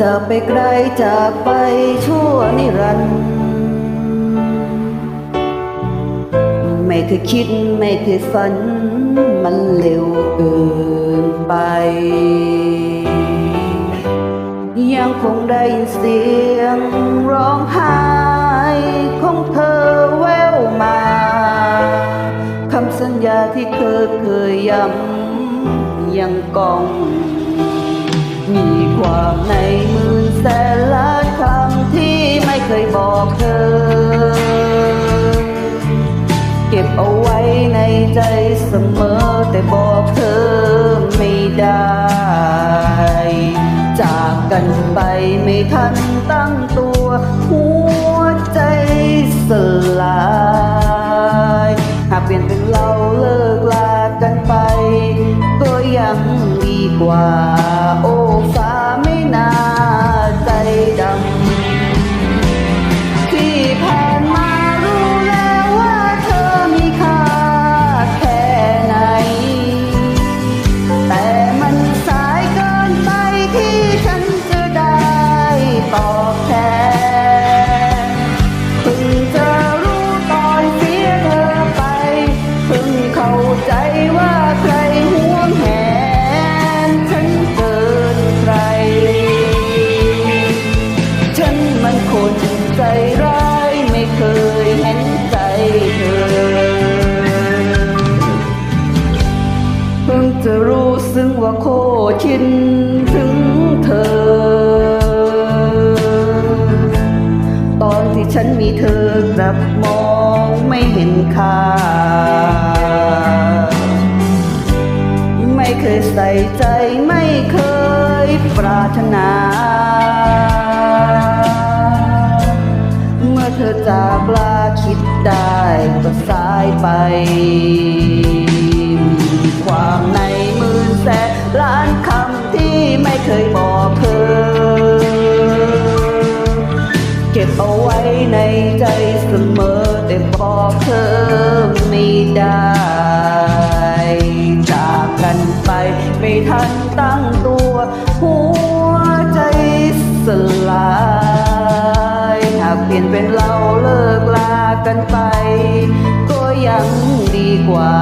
จะไปไกลจากไปชั่วนิรันดร์ไม่เคยคิดไม่เคยฝัน มันเร็วเกินไป ยังคงได้ยินเสียงร้องไห้ของเธอแววมาคำสัญญาที่เธอเคยย้ำยังกอง มีความในหมื่นแสนล้านคำที่ไม่เคยบอกเธอ เก็บเอาไว้ในใจเสมอแต่บอกเธอไม่ได้ จากกันไปไม่ทัน งว่าโคชินถึงเธอ ตอนที่ฉันมีเธอกลับมองไม่เห็นค่า ไม่เคยใส่ใจไม่เคยปรารถนา เมื่อเธอจากลาคิดได้ก็สายไป เอาไว้ในใจเสมอแต่บอกเธอไม่ได้ จากกันไปไม่ทันตั้งตัว หัวใจสลายหากเปลี่ยนเป็นเราเลิกลากันไป ก็ยังดีกว่า